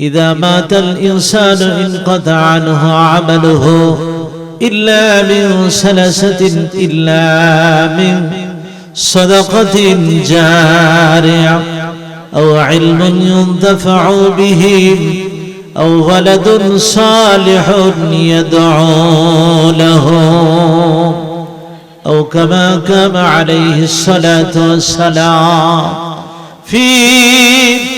إذا مات الإنسان انقطع عنه عمله إلا من سلسة إلا من صدقة جارية أو علم ينتفع به أو ولد صالح يدعو له أو كما كان عليه الصلاة والسلام في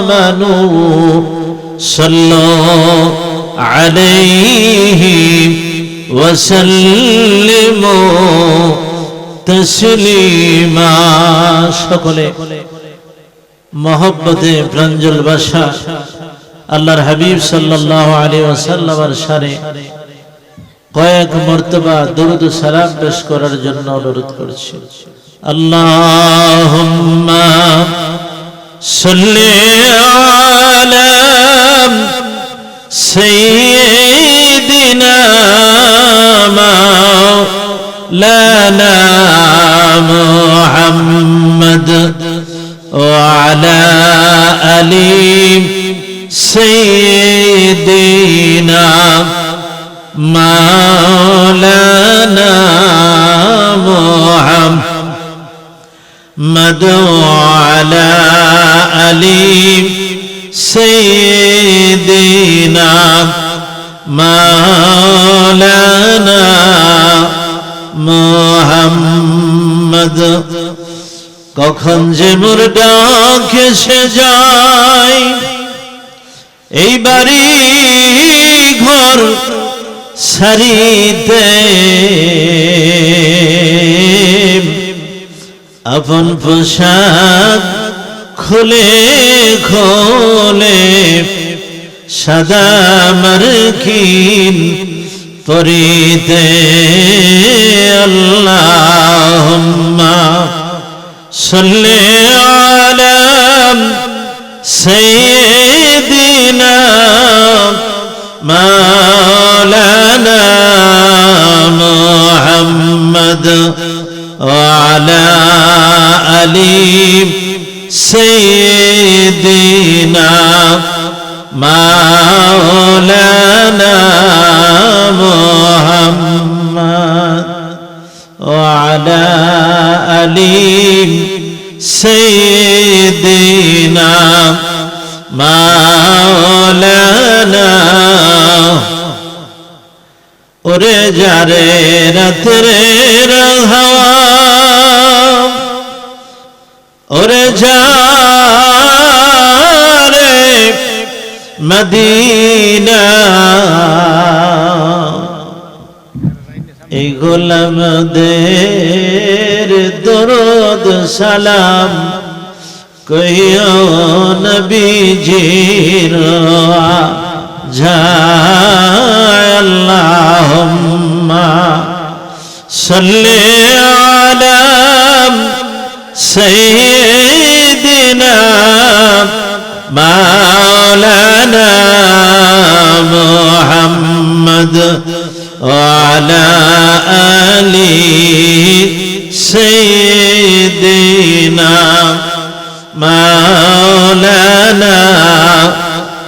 آمنوا صلوا عليه وسلموا تسليما সকলে মহব্বতে প্রাঞ্জল বাসা আল্লাহর হাবিব সাল্লাল্লাহু আলাইহি ওয়াসাল্লামের সারে কয়েক মর্তবা দরুদ ও সালাম পেশ করার জন্য অনুরোধ করছি আল্লাহুম্মা صل على سيدنا مولانا محمد وعلى أليم سيدنا مولانا محمد. وعلى آل سيدنا مولانا محمد কখন যে মোর ডাক এসে যায় এই বাড়ি ঘর সারিতে আপন পোশাক খুলে খোলে সাদা মারকিন পরিতে আল্লাহ সল্লে আলম সৈদিনা মালানা মোহাম্মদ وعلى آل سيدنا مولانا محمد وعلى آل سيدنا مولانا ওরে যারে রাত্রে হাওয়া। ওরে যারে মদিনা। এই গোলামদের দরদ সালাম কহিও নবীজির جاء اللهم صل على سيدنا مولانا محمد وعلى آل سيدنا مولانا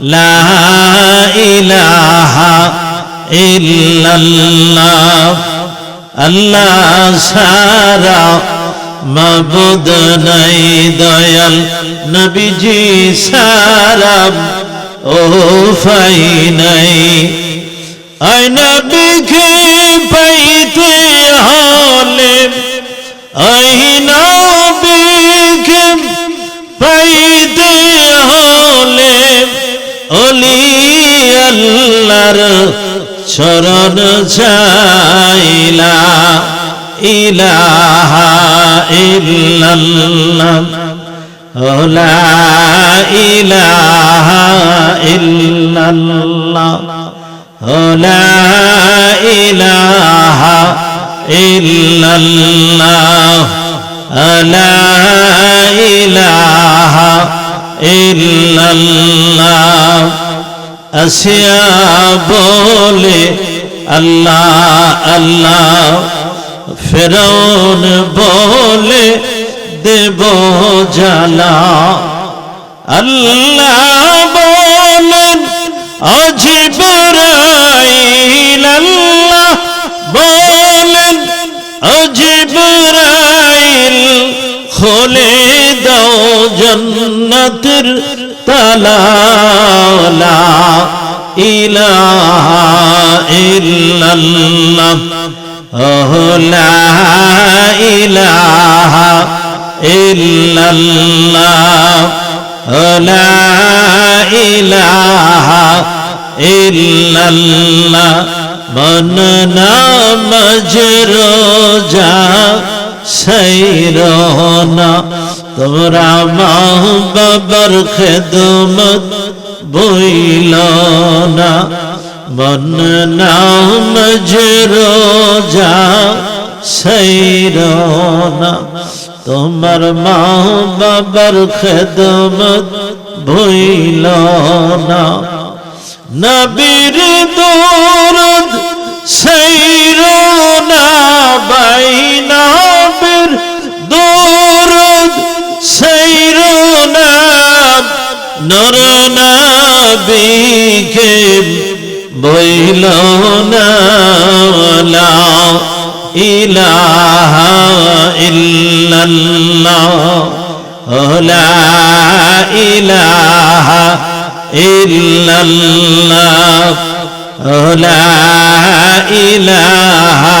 লা ইলাহা ইল্লাল্লাহ, আল্লাহ সারা মাবুদ নাই, দয়াল নবীজি সারা ও ফাই নাই। আই নবীকে পাইতে হলে আই নবীকে পাই আল্লাহর চরণ চাইলা ইলাহা ইল্লাল্লাহ লা ইলাহা ইল্লাল্লাহ লা ইলাহা ইল্লাল্লাহ লা ইলাহা ইল্লাল্লাহ। আসিয়া বলে, আল্লাহ আল্লাহ ফেরৌন বলে, দেব জালা আল্লাহ বলেন অজিবরাইল আল্লাহ। বলেন অজিবরাইল খোলে দাও জন্নতের তালা ইলাহা ইল্লাল্লাহ। লা ইলাহা ইল্লাল্লাহ। লা ইলাহা ইল্লাল্লাহ। মন নামাজ রোজা সৈরনা তোমরা মা বাবার খেদমত বইল না। মন নামাজ রোজা সৈরনা তোমার মা বাবার খেদমত ভইল না। নবীর দৌরদ সৈর না বাই নবীর দৌরদ সৈর না নর নবীকে বইল না ইলাহা ইল্লাল্লাহ লা ইলাহা ইল্লাল্লাহ লা ইলাহা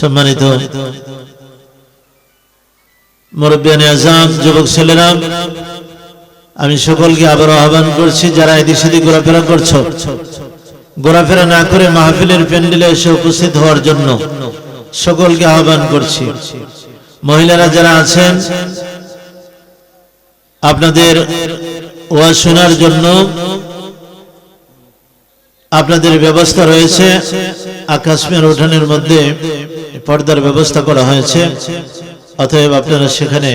সম্মানিত মুরব্বিয়ান আজম যুবক ছেলেরা, আমি সকলকে আবার আহ্বান করছি, যারা এদিক সেদিক ঘোরাফেরা করছ। ঘোরাফেরা না করে মাহফিলের প্যান্ডেলে এসে উপস্থিত হওয়ার জন্য সকলকে আহ্বান করছি। মহিলারা যারা আছেন, আপনাদের ওয়া শোনার জন্য আপনাদের ব্যবস্থা রয়েছে। আকাশমের উঠানের মধ্যে পর্দার ব্যবস্থা করা হয়েছে। অতএব আপনারা সেখানে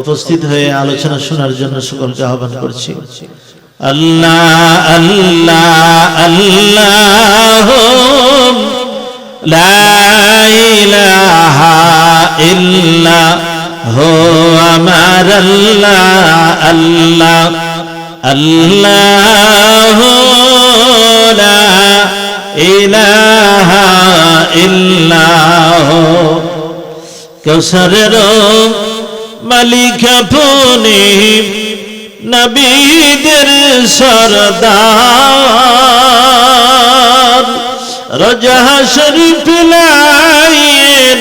উপস্থিত হয়ে আলোচনা শোনার জন্য সকলকে আহ্বান করছি। আল্লাহ আল্লাহ আল্লাহ হো আমার আল্লাহ আল্লাহ আল্লাহ ইলাহা ইল্লাহ কৌসরের মালিক আপনি নবীদের সরদার। রজা শরীফ লাইন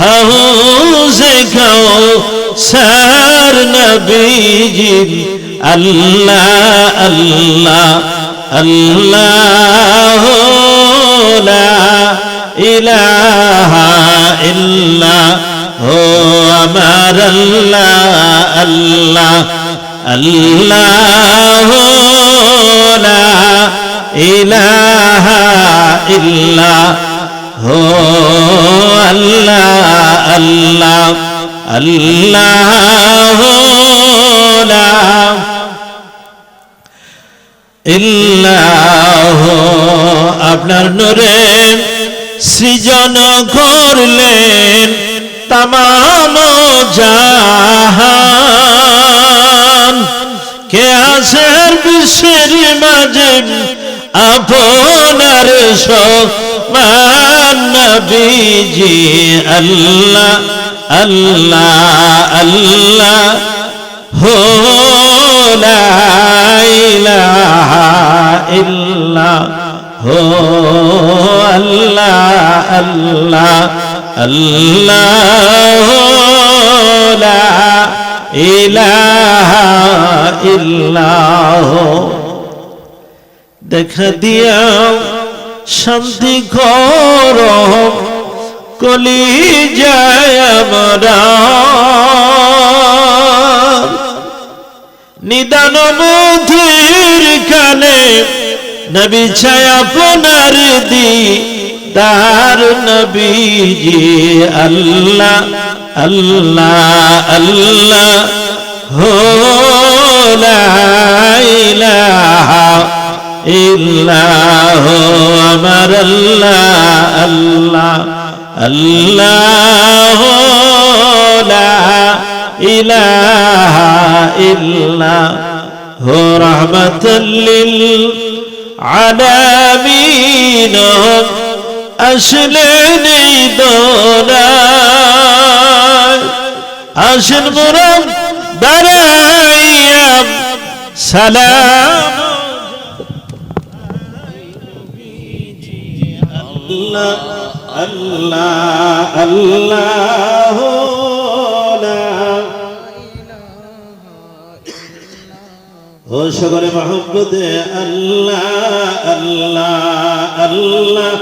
হাউসে খাও সার নবীজির আল্লাহ আল্লাহ আল্লাহ লা ইলাহা ইল্লা হো আমার আল্লাহ আল্লাহ আল্লাহ, লা ইলাহা ইল্লা হো আল্লাহ আল্লাহ আল্লাহ, লা ইল্লাহ আপনার নূরে সৃজন করলেন জাহান। কে আসের বিশ্বের মাঝে? আপনার সমান আল্লাহ আল্লাহ আল্লাহ। হো, লা ইলাহা ইল্লা হো আল্লাহ আল্লাহ আল্লাহ ইলাহা ইল্লাহ। দেখা দিয়া শান্তি কর কলি যায় আমরা। নিদান মধুর কালে নবী ছায় আপনার দি তার নবীজি, আল্লাহ আল্লাহ আল্লাহ, হো ইল্লাহ, আমার আল্লাহ আল্লাহ আল্লাহ ইলাহা ইল্লাহ, হো রহমতুল্লিল আলামিন আসলেন এই দোলায় আসেন মোরম দাঁড়াইয়া সালাম আল্লাহ আল্লাহ সকলে মহব্বতে আল্লাহ আল্লাহ আল্লাহ।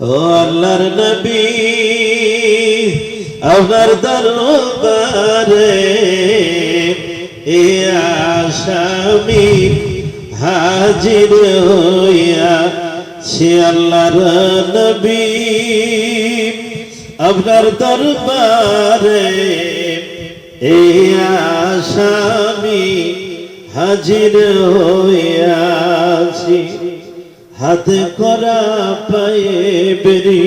ও আল্লাহর নবী আপনার দরবারে এ আসামি হাজির হইয়া সে আল্লাহর নবী। আপনার দরবারে এই আসামি হাজির হইয়াছি হাতে করা পায়ে বেরি,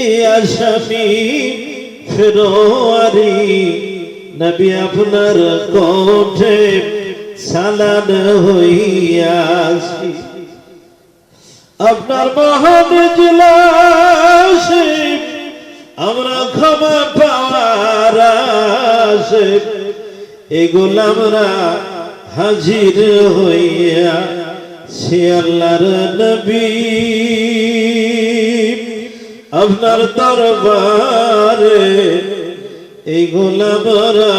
এই আসামি ফেরোয়ারি। নবী আপনার কণ্ঠে সালান হইয়াছি আপনার মহান জলাশে আমরা ক্ষমা পাওয়ার আশে। এগুলো আমরা হাজির হইয়া সে আল্লাহর নবী। আপনার দরবারে এই গোলামরা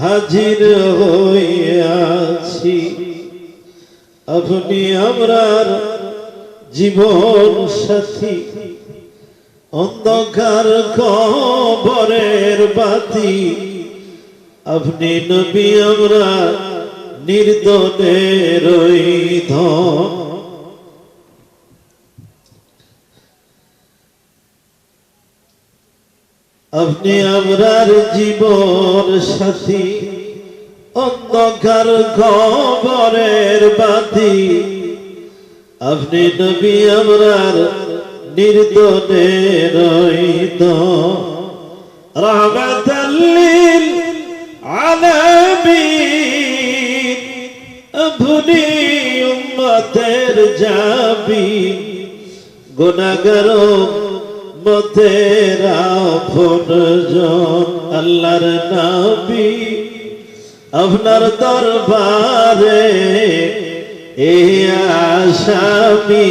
হাজির হইয়াছি আপনি আমরার জীবন সাথী। অন্ধকার কবরের বাতি। আপনি নবী, আমরা নির্দনের আপনি আমরার জীবন সাথী। অন্ধকার খবরের বাতি। আপনি নবী, আমরার নির্দনের রহমতাল্লিল আলামিন আপনি উম্মতের যাবি গুনাহগার মতের আপন জন, আল্লাহর নবী। আপনার দরবারে এ আসামি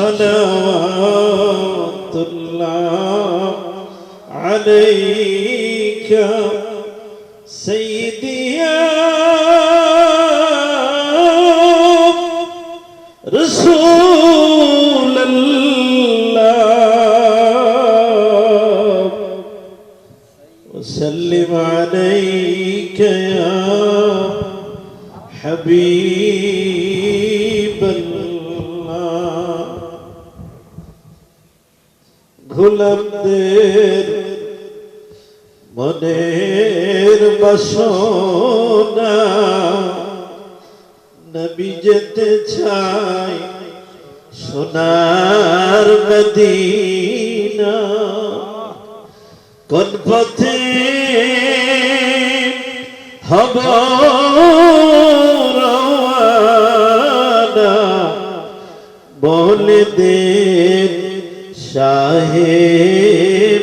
صلوات الله عليك. سيدي يا رسول الله. وسلم عليك يا حبيب গোলাপদের মনের বাসনা নবী যেতে চাই সোনার মদিনা। কোন পথে হব বলে দে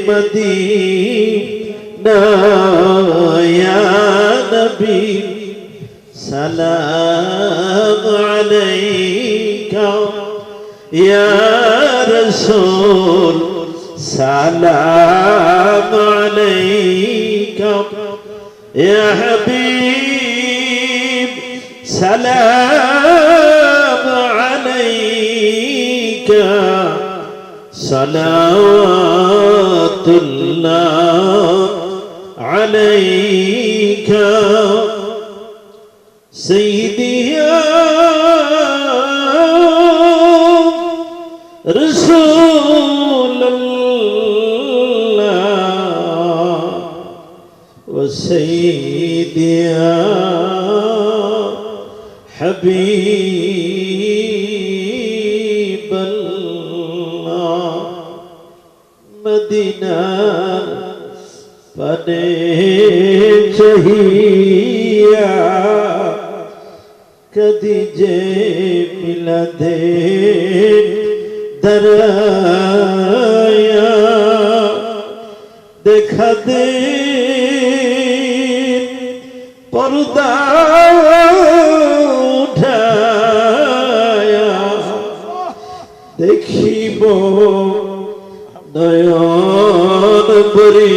মদিনা ইয়া নবী সালাম আলাইকা ইয়া রাসূল সালাম আলাইকা ইয়া হাবিব সালাম আলাইকা صلوات الله عليك. سيدي يا رسول الله. وسيدي يا حبيب পানে চহিয়া কদি যে মিলা দে দরায়া দেখা দে পর্দা উঠায়া দেখিব নয়ন বরিয়া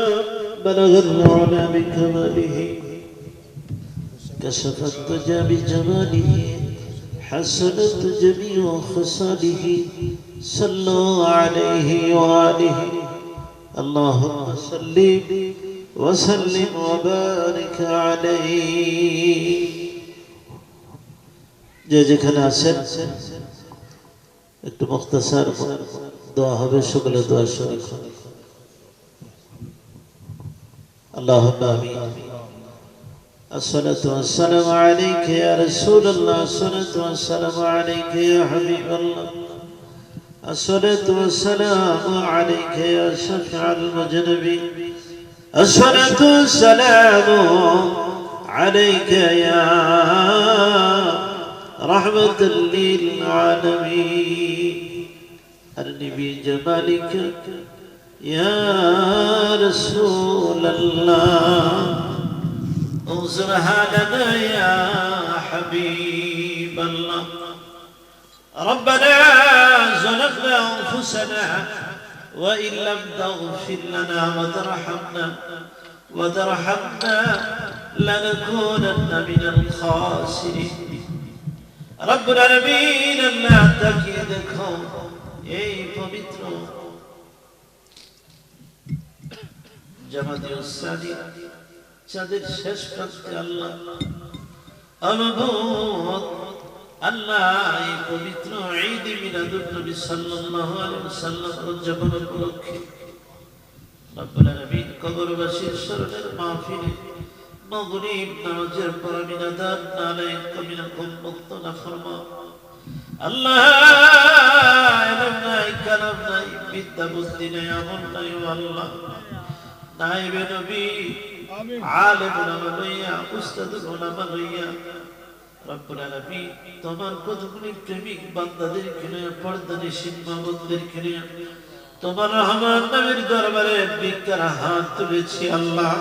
بلغ العلا بكماله كشف الدجى بجماله حسنت جميع خصاله صلوا عليه وآله اللهم صل وسلم وبارك عليه যে যেখানে আছেন একটু মুখতাসার দোয়া হবে সকলে দোয়া শরীর اللهم آمين. الصلاة والسلام عليك يا رسول الله. الصلاة والسلام عليك يا حبيب الله. الصلاة والسلام عليك يا شفع المجنبي. الصلاة والسلام عليك يا رحمة للعالمين. أرني بجمالك يا رسول الله انظرها لنا يا حبيب الله ربنا ظلمنا انفسنا وان لم تغفر لنا وترحمنا وترحمنا لنكونن من الخاسرين رب العالمين আল্লাহ তাকিয়ে দেখো এই পবিত্র জামাতে উসাদি চাঁদের শেষ প্রান্তে আল্লাহ অনুভূত আল্লাহ এই পবিত্র ঈদ মিলাদুন নবী সাল্লাল্লাহু আলাইহি ওয়াসাল্লাম উদযাপন উপলক্ষে রব্বুল আলামিন কবরবাসীর স্মরণের মাহফিলে মাগরিব নামাজের পর আমি নাদান নালাই কমিনা কম মুক্ত না ফরমা আল্লাহ এলম নাই, কালাম নাই, বিদ্যা বুদ্ধি নাই, আমল নাই আল্লাহ। নাইবে নবী আলেম উলামা লইয়া উস্তাদুল উলামা লইয়া রব্বুল আলামিন তোমার কতগুলি প্রেমিক বান্দাদের কিনে পর্দা নিশিন মামুদদের কিনে তোমার রহমান নামের দরবারে হাত তুলেছি আল্লাহ।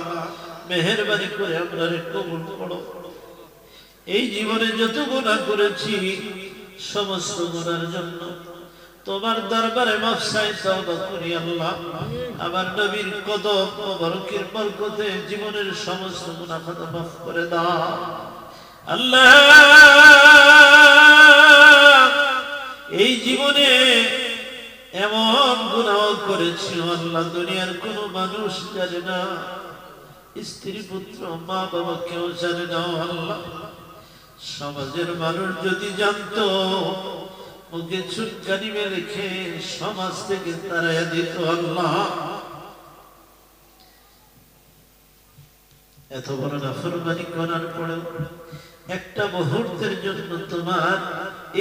মেহেরবানি করে আমরা কবুল করো। এই জীবনে যত গুণা করেছি সমস্ত গুণার জন্য তোমার দরবারে মাফসাই তওবা করি আল্লাহ। আমার নবীর কদম মোবারকের বরকতে জীবনের সমস্ত মুনাফা মাফ করে দাও। আল্লাহ, এই জীবনে এমন গুনাহ করেছি, আল্লাহ, দুনিয়ার কোনো মানুষ জানে না, স্ত্রী, পুত্র, মা বাবা কেউ জানে না, আল্লাহ। সমাজের মানুষ যদি জানতো মুখে ছুটকানি রেখে সমাজ থেকে তারা দিত আল্লাহ। এত বড় নাফরমানি করার পরেও একটা মুহূর্তের জন্য তোমার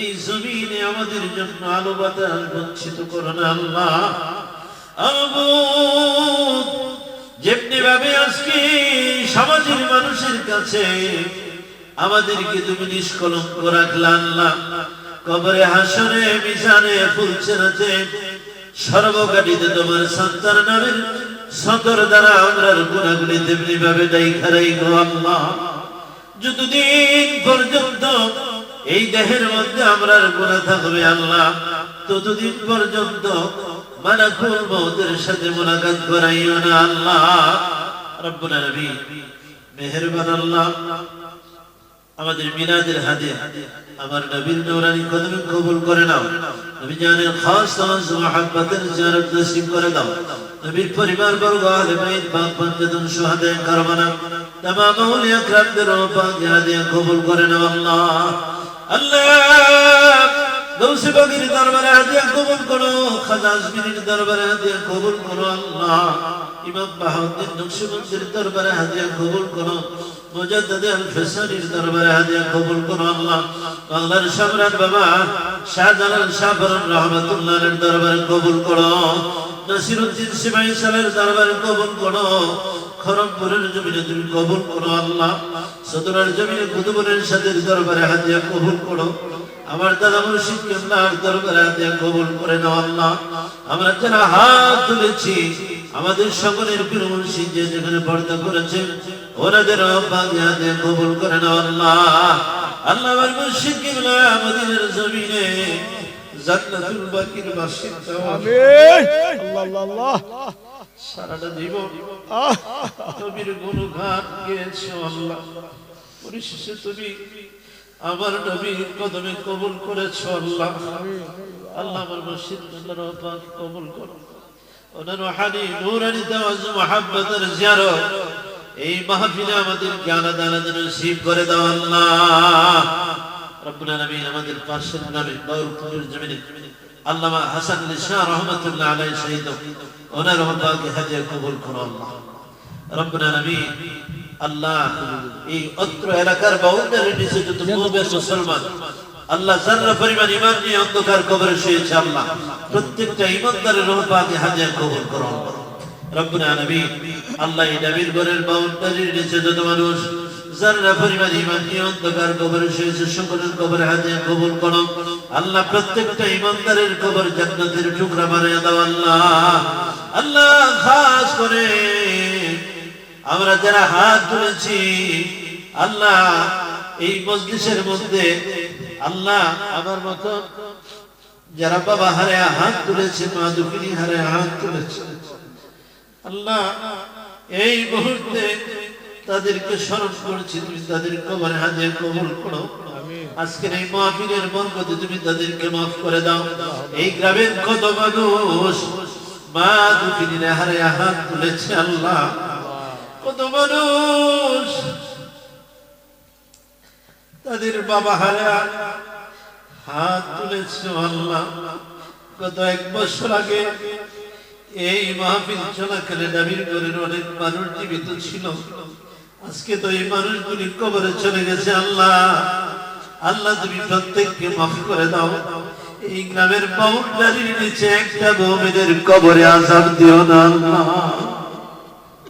এই জমিনে আমাদের জন্য আলো বাতাস বঞ্চিত করো না আল্লাহ। যেমনি ভাবে আজকে সমাজের মানুষের কাছে আমাদেরকে তুমি নিষ্কলঙ্ক রাখলা আল্লাহ। কবরে হাসরে মিশানে ফুলছে রাতে সর্বকাটিতে তোমার সন্তান নামের সদর দ্বারা আমরা গুণাগুলি তেমনি ভাবে দায়ী খারাই গো আল্লাহ যতদিন পর্যন্ত এই দেহের মধ্যে আমরা গুণা থাকবে আল্লাহ, ততদিন পর্যন্ত মালাকুল মৌতের সাথে মোলাকাত করাইও না আল্লাহ। রব্বুল আলামিন, মেহেরবান আল্লাহ। আমাদের মিলাদের হাদিয়া আমার নবীর নৌরানি কদমি কবুল করে নাও। আমি জানি খাস খাস মহাব্বতের জিয়ারত নসিব করে দাও। নবীর পরিবার বর্গ, আহলে বাইত পাক বান্দাতুন শুহাদা কারবানা, তামাম আউলিয়া کرامদের রূপা হাদিয়া কবুল করে নাও আল্লাহ। আল্লাহ! গৌসে বাগির দরবারে হাদিয়া কবুল করো খাজা আজমিনের দরবারে হাদিয়া কবুল করো আল্লাহ। ইমাম বাহাউদ্দিন নকশবন্দির দরবারে হাদিয়া কবুল করো জমিনে তুমি সাথে দরবারে হাদিয়া কবুল করো। আমার দাদা মুর্শিদ কেমলার দরবারে হাদিয়া কবুল করে নাও আল্লাহ। আমরা যারা হাত তুলেছি আমাদের সকলের প্রিয় মুর্শিদ যে যেখানে পর্দা করেছেন ওনাদের হাদিয়া কবুল করে নাও আল্লাহ। আল্লাহ আমার মুর্শিদ কেমলা আমাদের জমিনে জান্নাতুল বাকির বাসিন্দা আমিন। আল্লাহ আল্লাহ আল্লাহ। সারাটা জীবন আহ। নবীর গুণগান গেয়েছো আল্লাহ। পরিশেষে তুমি আমার নবীর কদমে কবুল করেছ আল্লাহ। আল্লাহ আমার মসজিদ পাক কবুল করো। ওনার হানি নূরানি দেওয়াজ জিয়ারত। এই মাহফিলে আমাদের আলাদা আলাদা নসিব করে দাও আল্লাহ। রব্বুল আলামিন আমাদের পাশের নামে জমিনে আল্লামা হাসান শাহ রহমতুল্লাহ আলাই শহীদ ওনার হব্বাকে হাদিয়া কবুল করো আল্লাহ। রব্বুল আলামিন আল্লাহ, এই অত্র এলাকার বাউন্ডারি নিচে যত মুসলমান। আল্লাহ জান্নাত পরিমাণ ঈমান নিয়ে অন্ধকার কবরে শুয়েছে, আল্লাহ প্রত্যেকটা ঈমানদারের রূহ পাকে হাদিয়া কবুল করো আল্লাহ রব্বুল আলামিন, আল্লাহ এই নবীর ঘরের বাউন্ডারির নিচে যত মানুষ যারা পরিমাণ ঈমান নিয়ে অন্ধকার কবরে শুয়েছে সকলের কবরে আল্লাহ প্রত্যেকটা কবর জান্নাতের টুকরা বানিয়ে দাও, আল্লাহ। আল্লাহ, খাস করে আমরা যারা হাত তুলেছি আল্লাহ এই মজলিসের মধ্যে আল্লাহ আমার মতো যারা বাবা হারে হাত তুলেছে মা দুঃখিনী হারে হাত তুলেছে আল্লাহ এই মুহূর্তে তাদেরকে স্মরণ করেছি তুমি তাদের কবরে হাতে কবুল করো। আজকের এই মাহফিলের বরকতে তুমি তাদেরকে মাফ করে দাও। এই গ্রামের কত মানুষ মা দুঃখিনী হারে হাত তুলেছে আল্লাহ। কত মানুষ? তাদের বাবা হারে হাত তুলেছে আল্লাহ। গত এক বছর আগে এই মাহফিল চলাকালে নবীর ঘরের অনেক মানুষ জীবিত ছিল। আজকে তো এই মানুষগুলি কবরে চলে গেছে আল্লাহ। আল্লাহ তুমি প্রত্যেককে মাফ করে দাও। এই গ্রামের বাউন্ডারির নিচে একটা বৌমেদের কবরে আজাব দিও না আল্লাহ।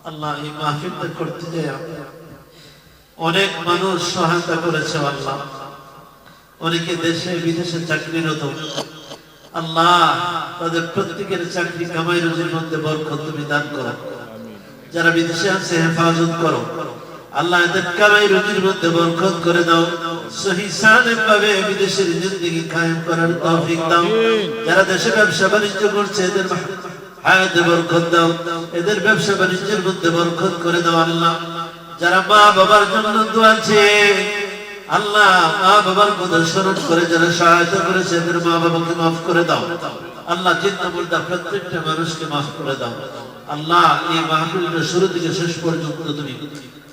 আল্লাহ এই মাহফিলটা করতে আমরা। অনেক মানুষ সহায়তা করেছে আল্লাহ। অনেকে দেশে, বিদেশে চাকরিরত। আল্লাহ তাদের প্রত্যেকের চাকরি কামাই মধ্যে বরকত করো। যারা বিদেশে আছে, হেফাজত করো। আল্লাহ এদের কামাই রুজির মধ্যে বরকত করে দাও। সহি ভাবে বিদেশের জিন্দগি কায়েম করার তৌফিক দাও। যারা দেশে ব্যবসা বাণিজ্য করছে, এদের হায়াতে বরকত দাও। এদের ব্যবসা বাণিজ্যের মধ্যে বরকত করে দাও আল্লাহ। যারা মা বাবার জন্য দোয়াছে আল্লাহ মা বাবার কথা স্মরণ করে যারা সহায়তা করেছে, এদের মা বাবাকে মাফ করে দাও। আল্লাহ চিন্তা মুর্দা প্রত্যেকটা মানুষকে মাফ করে দাও। আল্লাহ এই মাহফিলটা শুরু থেকে শেষ পর্যন্ত তুমি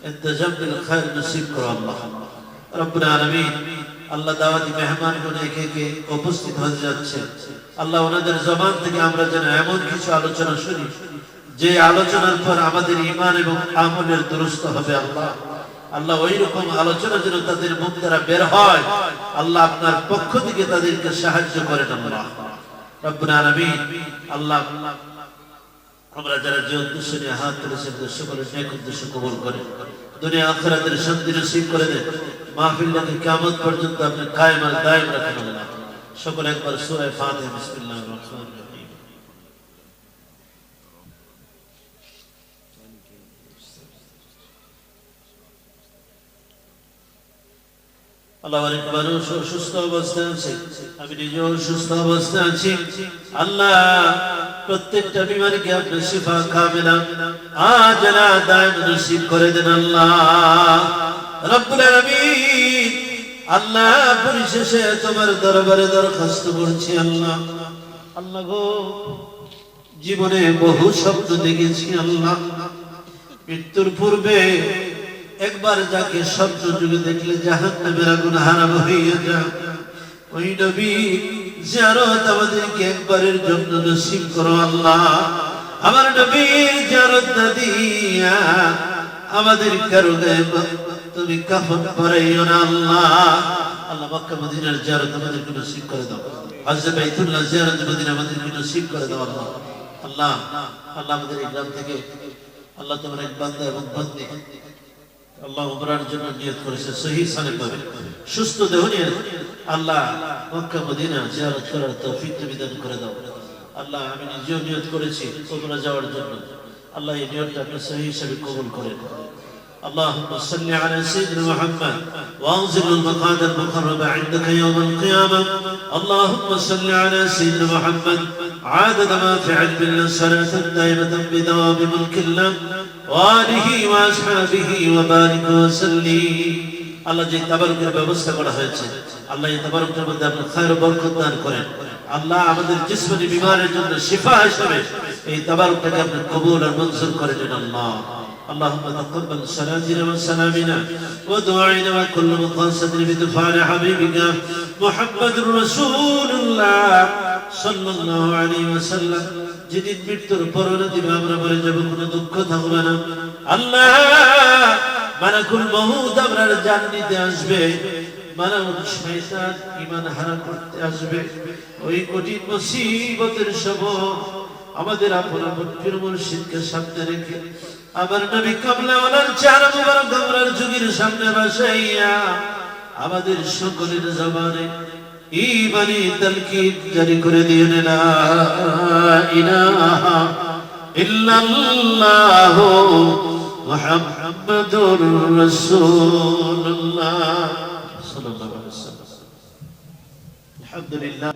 ইন্তজাম বিল খায়র নসিব করো আল্লাহ। রব্বুল আলামিন আল্লাহ দাওয়াতি মেহমানগণ একে একে উপস্থিত হয়ে যাচ্ছে। আল্লাহ ওনাদের জবান থেকে আমরা যেন এমন কিছু আলোচনা শুনি, যে আলোচনার পর আমাদের ইমান এবং আমলের দুরুস্ত হবে আল্লাহ। আল্লাহ ওই রকম আলোচনা যেন তাদের মুখ দ্বারা বের হয়, আল্লাহ আপনার পক্ষ থেকে তাদেরকে সাহায্য করেন আল্লাহ। রব্বুল আলামিন, আল্লাহ আমরা যারা যে উদ্দেশ্য নিয়ে হাত তুলেছেন সকলের নেক উদ্দেশ্য কবুল করে। দুনিয়া আখরাতের শান্তি নসিব করে দেন। মাহফিলটাকে কিয়ামত পর্যন্ত আপনি কায়েম আর দায়েম রাখেন আল্লাহ। সকলে একবার সূরা ফাতিহা, বিসমিল্লাহির রহমানির রহিম। আল্লাহ অনেক মানুষ অবস্থায় আছে। আমি নিজেও সুস্থ অবস্থায় আছি। আল্লাহ, প্রত্যেকটা বিমারকে আপনি শিফা কামেলা আজলা দায় নসিব করে দেন আল্লাহ। রব্বুল আলামিন আল্লাহ পরিশেষে তোমার দরবারে দরখাস্ত করছি আল্লাহ। আল্লাহ গো, জীবনে বহু স্বপ্ন দেখেছি আল্লাহ। মৃত্যুর পূর্বে একবার যাকে স্বপ্ন যুগে দেখলে আগুন হারাম ওই নবী জিয়ারত আমাদেরকে একবারের জন্য করো আল্লাহ। আমার নবীর জিয়ারত না দিয়া আমাদের কারও গায়ে তুমি কাফন করাইও না আল্লাহ। আল্লাহ মক্কা মদিনার জিয়ারত আমাদেরকে নসিব করে দাও। হযরত বাইতুল্লাহ জিয়ারত মদিনা আমাদেরকে নসিব করে দাও আল্লাহ। আল্লাহ আল্লাহ আমাদের এই গ্রাম থেকে আল্লাহ তোমার এক বান্দা এবং বান্দি। আল্লাহ উমরার জন্য নিয়ত করেছে, সহি সালে পাবে। সুস্থ দেহ নিয়ে আল্লাহ মক্কা মদিনা জিয়ারত করার তৌফিক দান করে দাও। আল্লাহ, আমি নিজেও নিয়ত করেছি উমরা যাওয়ার জন্য। আল্লাহ এই নিয়তটা আপনি সহি হিসেবে কবুল করেন। اللهم صل على سيدنا محمد وانزل المقعد المقرب عندك يوم القيامة اللهم صل على سيدنا محمد عدد ما في علم الله صلاة دائمة بدوام ملك الله وآله وأصحابه وبارك وسلم আল্লাহ যে তাবারুকের ব্যবস্থা করা হয়েছে আল্লাহ এই তাবারুকের মধ্যে আপনি খায়ের বরকত দান করেন আল্লাহ আমাদের জিসমানি বিমারের জন্য শিফা হিসেবে এই তাবারুকটাকে আপনি কবুল আর মঞ্জুর করে দেন আল্লাহ اللهم تقبل صلاتنا وسلامنا ودعائنا وكل مقاصد بدفاع حبيبك محمد رسول الله صلى الله عليه وسلم যেদিন মৃত্যুর পরনে দিবে আমরা মরে যাবো কোনো দুঃখ থাকবে না আল্লাহ মালাকুল মহুদ আমরা জান নিতে আসবে মালাকুল শয়তান ঈমান হারা করতে আসবে ওই কঠিন মুসিবতের সময় আমাদের আপন আপন পীর মুর্শিদকে সামনে রেখে আমার নবী কামলাওয়ালার চার মুবারক আমরার যুগের সামনে বসাইয়া আমাদের সকলের জবানে ইমানি তালকিদ জারি করে না ইলাহা মুহাম্মাদুর রাসূলুল্লাহ। সাল্লাল্লাহু আলাইহি ওয়াসাল্লাম। আলহামদুলিল্লাহ।